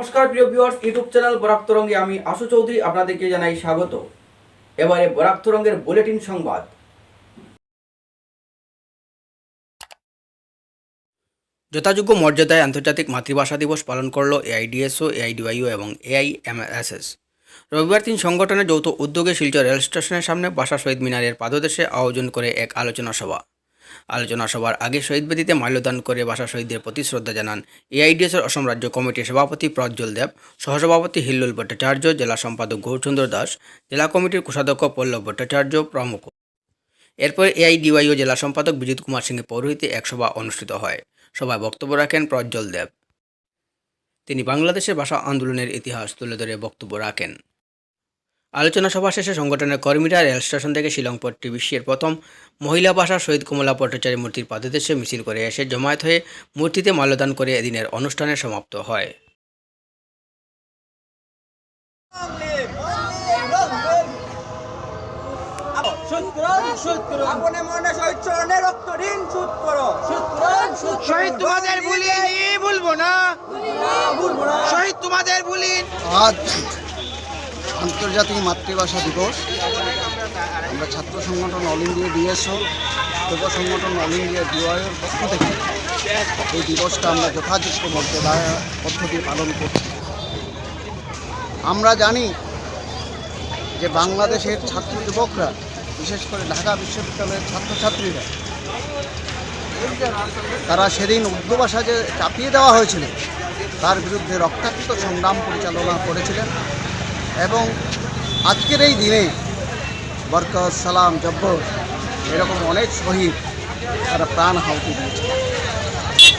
নমস্কার, প্রিয় viewers YouTube channel Barak তরঙ্গে আমি আশু চৌধুরী আপনাদেরকে জানাই স্বাগত। এবারে বরাক তরঙ্গের বুলেটিন সংবাদ। যথাযোগ্য মর্যাদায় আন্তর্জাতিক মাতৃভাষা দিবস পালন করল এআইডিএসও, এআইডিওয়াইও এবং এআইএমএসএস। রবিবার তিন সংগঠনের যৌথ উদ্যোগে শিলচর রেল স্টেশনের সামনে বাসা শহীদ মিনারের পাদদেশে আয়োজন করে এক আলোচনা সভা। আলোচনা সভার আগে শহীদ বেদিতে মাল্যদান করে বাসা শহীদদের প্রতি শ্রদ্ধা জানান এআইডিএসের অসম রাজ্য কমিটির সভাপতি প্রজ্জ্বল দেব, সহসভাপতি হিল্লুল ভট্টাচার্য, জেলা সম্পাদক গৌরচন্দ্র দাস, জেলা কমিটির কোষাধ্যক্ষ পল্লব ভট্টাচার্য প্রমুখ। এরপর এআইডিওয়াইও জেলা সম্পাদক বিজিত কুমার সিংয়ের পৌরোহিত্যে এক সভা অনুষ্ঠিত হয়। সভায় বক্তব্য রাখেন প্রজ্জ্বল দেব। তিনি বাংলাদেশের ভাষা আন্দোলনের ইতিহাস তুলে ধরে বক্তব্য রাখেন। আলোচনা সভা শেষে সংগঠনের কর্মীরা রেল স্টেশন থেকে শিলংপট্টি বিশ্বের প্রথম মহিলা ভাষা শহীদ কমলা ভট্টাচার্য মূর্তির পাদদেশে মিছিল করে এসে জমায়েত হয়ে মূর্তিতে মাল্যদান করে এদিনের অনুষ্ঠানের সমাপ্ত হয়। আপনি শহীদ চরণে রক্ত ঋণ সুদ করো শহীদ তোমাদের ভুলবো না। শহীদ তোমাদের ভুলিন আন্তর্জাতিক মাতৃভাষা দিবস। আমরা ছাত্র সংগঠন অল ইন্ডিয়া ডিএসও, যুব সংগঠন অল ইন্ডিয়া ডিওয়াইয়ের পক্ষ থেকে এই দিবসটা আমরা যথাযোগ্য মর্যাদা পদ্ধতি পালন করছি। আমরা জানি যে বাংলাদেশের ছাত্র যুবকরা, বিশেষ করে ঢাকা বিশ্ববিদ্যালয়ের ছাত্রছাত্রীরা, তারা সেদিন উর্দু ভাষা যে চাপিয়ে দেওয়া হয়েছিল, তার বিরুদ্ধে রক্তাক্ত সংগ্রাম পরিচালনা করেছিলেন। এবং আজকের এই দিনে বরকত, সালাম, জব্বর এরকম অনেক শহীদ তারা প্রাণ আহুতি দিয়েছে।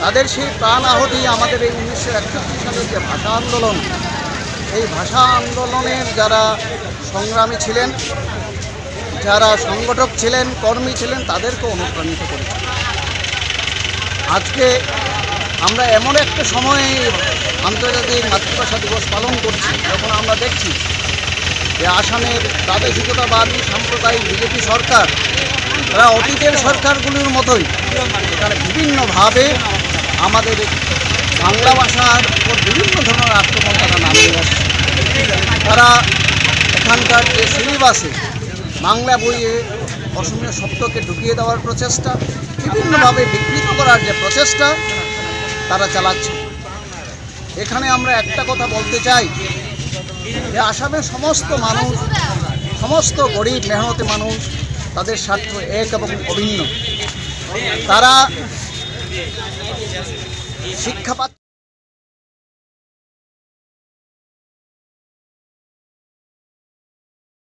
তাদের সেই প্রাণ আহুতি আমাদের এই উনিশশো একষট্টি সালের যে ভাষা আন্দোলন, এই ভাষা আন্দোলনের যারা সংগ্রামী ছিলেন, যারা সংগঠক ছিলেন, কর্মী ছিলেন তাদেরকে অনুপ্রাণিত করেছে। আজকে আমরা এমন একটা সময়ে আন্তর্জাতিক মাতৃভাষা দিবস পালন করছি, যখন আমরা দেখছি যে আসামের প্রাদেশিকতাবাদী, সাম্প্রদায়িক বিজেপি সরকার, তারা অতীতের সরকারগুলির মতোই তারা বিভিন্নভাবে আমাদের বাংলা ভাষার উপর বিভিন্ন ধরনের আক্রমণ তারা নামিয়ে আসছে। তারা এখানকার যে সিলেবাসে বাংলা বইয়ে অসমীয়া শব্দকে ঢুকিয়ে দেওয়ার প্রচেষ্টা, বিভিন্নভাবে বিকৃত করার যে প্রচেষ্টা, তারা চালাচ্ছে। এখানে আমরা একটা কথা বলতে চাই যে আসামের সমস্ত মানুষ, সমস্ত গরিব মেহনতি মানুষ তাদের স্বার্থ এক এবং অভিন্ন। তারা শিক্ষা